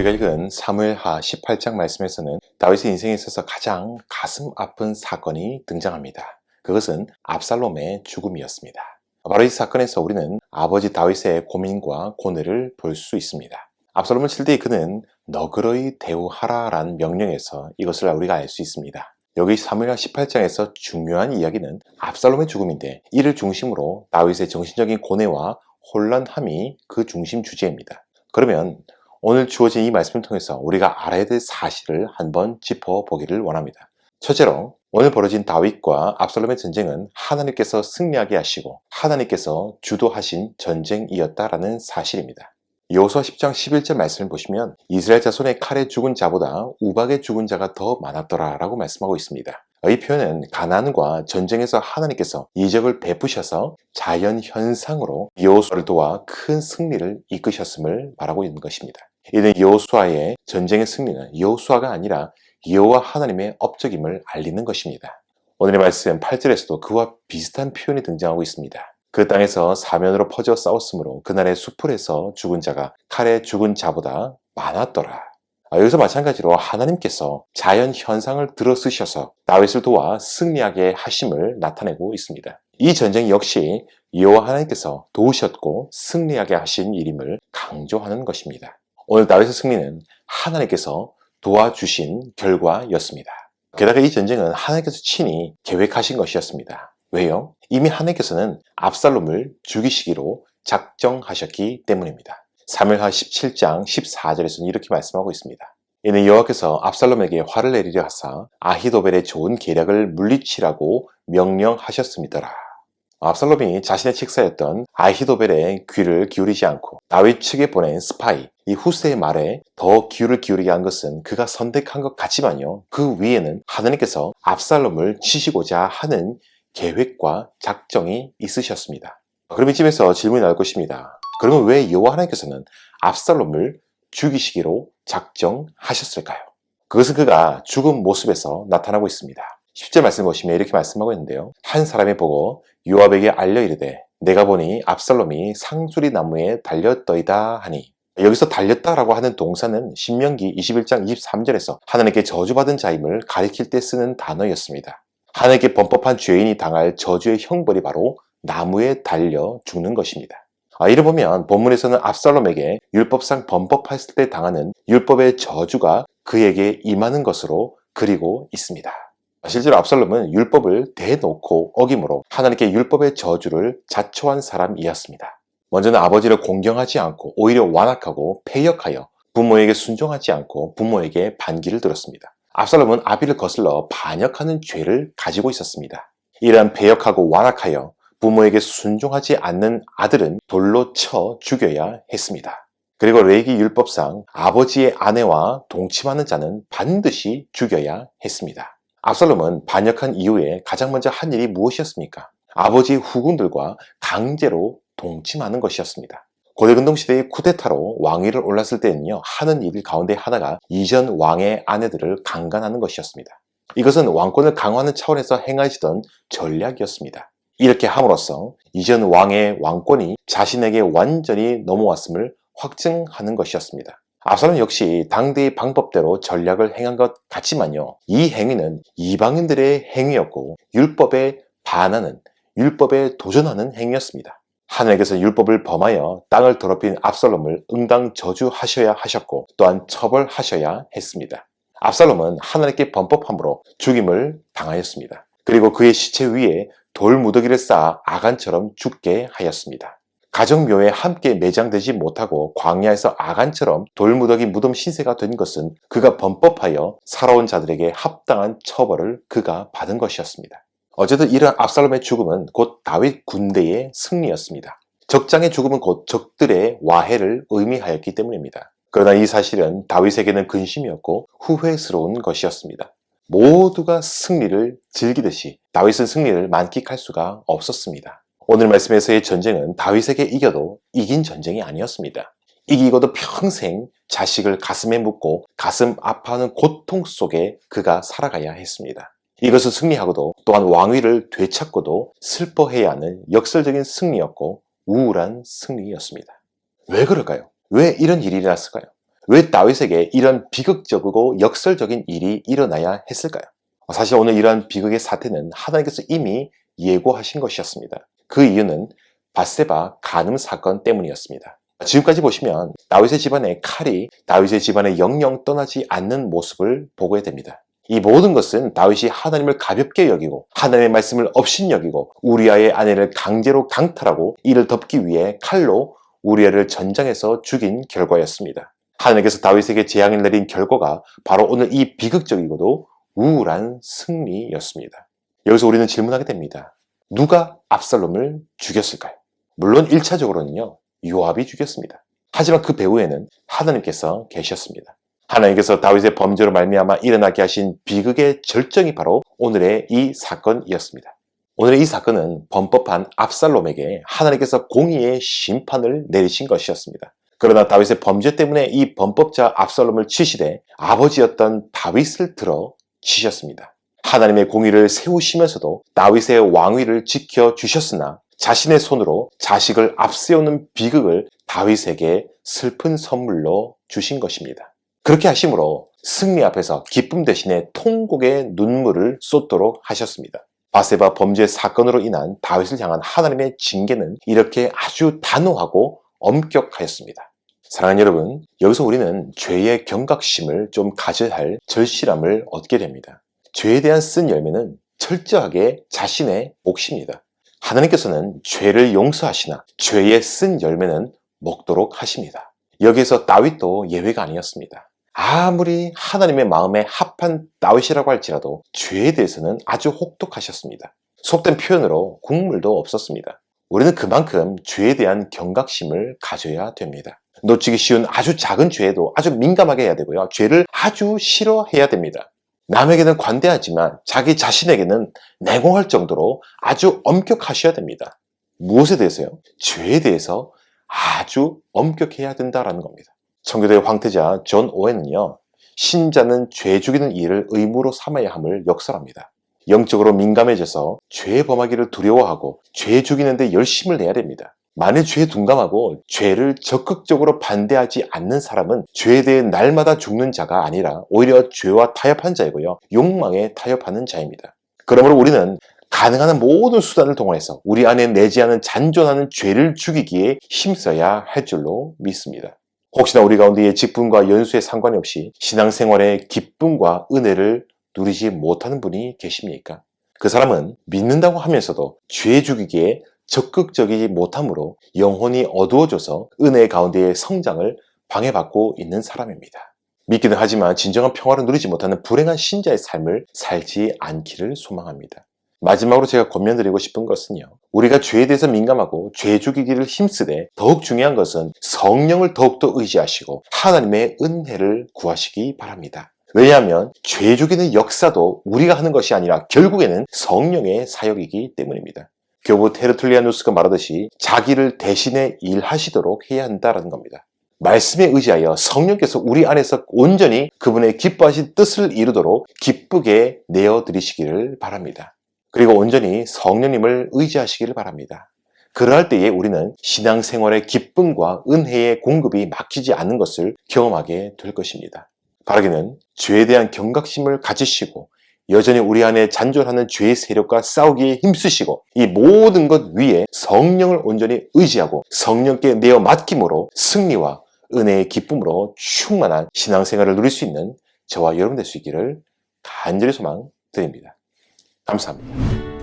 우리가 읽은 사무엘하 18장 말씀에서는 다윗의 인생에 있어서 가장 가슴 아픈 사건이 등장합니다. 그것은 압살롬의 죽음이었습니다. 바로 이 사건에서 우리는 아버지 다윗의 고민과 고뇌를 볼 수 있습니다. 압살롬을 칠 때 그는 너그러이 대우하라라는 명령에서 이것을 우리가 알 수 있습니다. 여기 사무엘하 18장에서 중요한 이야기는 압살롬의 죽음인데 이를 중심으로 다윗의 정신적인 고뇌와 혼란함이 그 중심 주제입니다. 그러면 오늘 주어진 이 말씀을 통해서 우리가 알아야 될 사실을 한번 짚어보기를 원합니다. 첫째로 오늘 벌어진 다윗과 압살롬의 전쟁은 하나님께서 승리하게 하시고 하나님께서 주도하신 전쟁이었다라는 사실입니다. 여호수아 10장 11절 말씀을 보시면 이스라엘 자손의 칼에 죽은 자보다 우박에 죽은 자가 더 많았더라라고 말씀하고 있습니다. 이 표현은 가난과 전쟁에서 하나님께서 이적을 베푸셔서 자연 현상으로 여호수아를 도와 큰 승리를 이끄셨음을 말하고 있는 것입니다. 이는 여호수아의 전쟁의 승리는 여호수아가 아니라 여호와 하나님의 업적임을 알리는 것입니다. 오늘의 말씀 8절에서도 그와 비슷한 표현이 등장하고 있습니다. 그 땅에서 사면으로 퍼져 싸웠으므로 그날의 수풀에서 죽은 자가 칼에 죽은 자보다 많았더라. 아, 여기서 마찬가지로 하나님께서 자연 현상을 들어쓰셔서 다윗을 도와 승리하게 하심을 나타내고 있습니다. 이 전쟁 역시 여호와 하나님께서 도우셨고 승리하게 하신 일임을 강조하는 것입니다. 오늘 다윗의 승리는 하나님께서 도와주신 결과였습니다. 게다가 이 전쟁은 하나님께서 친히 계획하신 것이었습니다. 왜요? 이미 하나님께서는 압살롬을 죽이시기로 작정하셨기 때문입니다. 3일하 17장 14절에서는 이렇게 말씀하고 있습니다. 이는 여호와께서 압살롬에게 화를 내리려 하사 아히도벨의 좋은 계략을 물리치라고 명령하셨음이더라. 압살롬이 자신의 책사였던 아히도벨의 귀를 기울이지 않고 다윗 측에 보낸 스파이 이 후세의 말에 더 귀를 기울이게 한 것은 그가 선택한 것 같지만요. 그 위에는 하나님께서 압살롬을 치시고자 하는 계획과 작정이 있으셨습니다. 그럼 이쯤에서 질문이 나올 것입니다. 그러면 왜 여호와 하나님께서는 압살롬을 죽이시기로 작정하셨을까요? 그것은 그가 죽은 모습에서 나타나고 있습니다. 10절 말씀 보시면 이렇게 말씀하고 있는데요. 한 사람이 보고 요압에게 알려 이르되 내가 보니 압살롬이 상수리 나무에 달렸더이다 하니 여기서 달렸다라고 하는 동사는 신명기 21장 23절에서 하나님께 저주받은 자임을 가리킬 때 쓰는 단어였습니다. 하나님께 범법한 죄인이 당할 저주의 형벌이 바로 나무에 달려 죽는 것입니다. 아, 이를 보면 본문에서는 압살롬에게 율법상 범법했을 때 당하는 율법의 저주가 그에게 임하는 것으로 그리고 있습니다. 실제로 압살롬은 율법을 대놓고 어김으로 하나님께 율법의 저주를 자초한 사람이었습니다. 먼저는 아버지를 공경하지 않고 오히려 완악하고 폐역하여 부모에게 순종하지 않고 부모에게 반기를 들었습니다. 압살롬은 아비를 거슬러 반역하는 죄를 가지고 있었습니다. 이러한 배역하고 완악하여 부모에게 순종하지 않는 아들은 돌로 쳐 죽여야 했습니다. 그리고 레기 율법상 아버지의 아내와 동침하는 자는 반드시 죽여야 했습니다. 압살롬은 반역한 이후에 가장 먼저 한 일이 무엇이었습니까? 아버지의 후궁들과 강제로 동침하는 것이었습니다. 고대 근동 시대의 쿠데타로 왕위를 올랐을 때는요 하는 일 가운데 하나가 이전 왕의 아내들을 강간하는 것이었습니다. 이것은 왕권을 강화하는 차원에서 행하시던 전략이었습니다. 이렇게 함으로써 이전 왕의 왕권이 자신에게 완전히 넘어왔음을 확증하는 것이었습니다. 아살은 역시 당대의 방법대로 전략을 행한 것 같지만요. 이 행위는 이방인들의 행위였고 율법에 반하는 율법에 도전하는 행위였습니다. 하나님께서 율법을 범하여 땅을 더럽힌 압살롬을 응당 저주하셔야 하셨고 또한 처벌하셔야 했습니다. 압살롬은 하나님께 범법함으로 죽임을 당하였습니다. 그리고 그의 시체 위에 돌 무더기를 쌓아 아간처럼 죽게 하였습니다. 가정묘에 함께 매장되지 못하고 광야에서 아간처럼 돌무더기 무덤 신세가 된 것은 그가 범법하여 살아온 자들에게 합당한 처벌을 그가 받은 것이었습니다. 어쨌든 이러한 압살롬의 죽음은 곧 다윗 군대의 승리였습니다. 적장의 죽음은 곧 적들의 와해를 의미하였기 때문입니다. 그러나 이 사실은 다윗에게는 근심이었고 후회스러운 것이었습니다. 모두가 승리를 즐기듯이 다윗은 승리를 만끽할 수가 없었습니다. 오늘 말씀에서의 전쟁은 다윗에게 이겨도 이긴 전쟁이 아니었습니다. 이기고도 평생 자식을 가슴에 묻고 가슴 아파하는 고통 속에 그가 살아가야 했습니다. 이것을 승리하고도 또한 왕위를 되찾고도 슬퍼해야 하는 역설적인 승리였고 우울한 승리였습니다. 왜 그럴까요? 왜 이런 일이 일어났을까요? 왜 다윗에게 이런 비극적이고 역설적인 일이 일어나야 했을까요? 사실 오늘 이러한 비극의 사태는 하나님께서 이미 예고하신 것이었습니다. 그 이유는 바세바 간음 사건 때문이었습니다. 지금까지 보시면 다윗의 집안의 칼이 다윗의 집안에 영영 떠나지 않는 모습을 보게 됩니다. 이 모든 것은 다윗이 하나님을 가볍게 여기고 하나님의 말씀을 업신여기고 우리아의 아내를 강제로 강탈하고 이를 덮기 위해 칼로 우리아를 전장에서 죽인 결과였습니다. 하나님께서 다윗에게 재앙을 내린 결과가 바로 오늘 이 비극적이고도 우울한 승리였습니다. 여기서 우리는 질문하게 됩니다. 누가 압살롬을 죽였을까요? 물론 1차적으로는요, 요압이 죽였습니다. 하지만 그 배후에는 하나님께서 계셨습니다. 하나님께서 다윗의 범죄로 말미암아 일어나게 하신 비극의 절정이 바로 오늘의 이 사건이었습니다. 오늘의 이 사건은 범법한 압살롬에게 하나님께서 공의의 심판을 내리신 것이었습니다. 그러나 다윗의 범죄 때문에 이 범법자 압살롬을 치시되 아버지였던 다윗을 들어 치셨습니다. 하나님의 공의를 세우시면서도 다윗의 왕위를 지켜 주셨으나 자신의 손으로 자식을 앞세우는 비극을 다윗에게 슬픈 선물로 주신 것입니다. 그렇게 하심으로 승리 앞에서 기쁨 대신에 통곡의 눈물을 쏟도록 하셨습니다. 바세바 범죄 사건으로 인한 다윗을 향한 하나님의 징계는 이렇게 아주 단호하고 엄격하였습니다. 사랑하는 여러분, 여기서 우리는 죄의 경각심을 좀 가져야 할 절실함을 얻게 됩니다. 죄에 대한 쓴 열매는 철저하게 자신의 몫입니다. 하나님께서는 죄를 용서하시나 죄의 쓴 열매는 먹도록 하십니다. 여기에서 다윗도 예외가 아니었습니다. 아무리 하나님의 마음에 합한 다윗이라고 할지라도 죄에 대해서는 아주 혹독하셨습니다. 속된 표현으로 국물도 없었습니다. 우리는 그만큼 죄에 대한 경각심을 가져야 됩니다. 놓치기 쉬운 아주 작은 죄에도 아주 민감하게 해야 되고요. 죄를 아주 싫어해야 됩니다. 남에게는 관대하지만 자기 자신에게는 내공할 정도로 아주 엄격하셔야 됩니다. 무엇에 대해서요? 죄에 대해서 아주 엄격해야 된다라는 겁니다. 청교도의 황태자 존 오웬은요, 신자는 죄 죽이는 일을 의무로 삼아야 함을 역설합니다. 영적으로 민감해져서 죄 범하기를 두려워하고 죄 죽이는데 열심을 내야 됩니다. 만일 죄에 둔감하고 죄를 적극적으로 반대하지 않는 사람은 죄에 대해 날마다 죽는 자가 아니라 오히려 죄와 타협한 자이고요. 욕망에 타협하는 자입니다. 그러므로 우리는 가능한 모든 수단을 동원해서 우리 안에 내지 않은 잔존하는 죄를 죽이기에 힘써야 할 줄로 믿습니다. 혹시나 우리 가운데의 직분과 연수에 상관이 없이 신앙생활의 기쁨과 은혜를 누리지 못하는 분이 계십니까? 그 사람은 믿는다고 하면서도 죄 죽이기에 적극적이지 못함으로 영혼이 어두워져서 은혜 가운데의 성장을 방해받고 있는 사람입니다. 믿기는 하지만 진정한 평화를 누리지 못하는 불행한 신자의 삶을 살지 않기를 소망합니다. 마지막으로 제가 권면드리고 싶은 것은요. 우리가 죄에 대해서 민감하고 죄 죽이기를 힘쓰되 더욱 중요한 것은 성령을 더욱더 의지하시고 하나님의 은혜를 구하시기 바랍니다. 왜냐하면 죄 죽이는 역사도 우리가 하는 것이 아니라 결국에는 성령의 사역이기 때문입니다. 교부 테르툴리아누스가 말하듯이 자기를 대신에 일하시도록 해야 한다는 겁니다. 말씀에 의지하여 성령께서 우리 안에서 온전히 그분의 기뻐하신 뜻을 이루도록 기쁘게 내어드리시기를 바랍니다. 그리고 온전히 성령님을 의지하시기를 바랍니다. 그러할 때에 우리는 신앙생활의 기쁨과 은혜의 공급이 막히지 않는 것을 경험하게 될 것입니다. 바라기는 죄에 대한 경각심을 가지시고 여전히 우리 안에 잔존하는 죄의 세력과 싸우기에 힘쓰시고 이 모든 것 위에 성령을 온전히 의지하고 성령께 내어 맡김으로 승리와 은혜의 기쁨으로 충만한 신앙생활을 누릴 수 있는 저와 여러분 될 수 있기를 간절히 소망 드립니다. 감사합니다.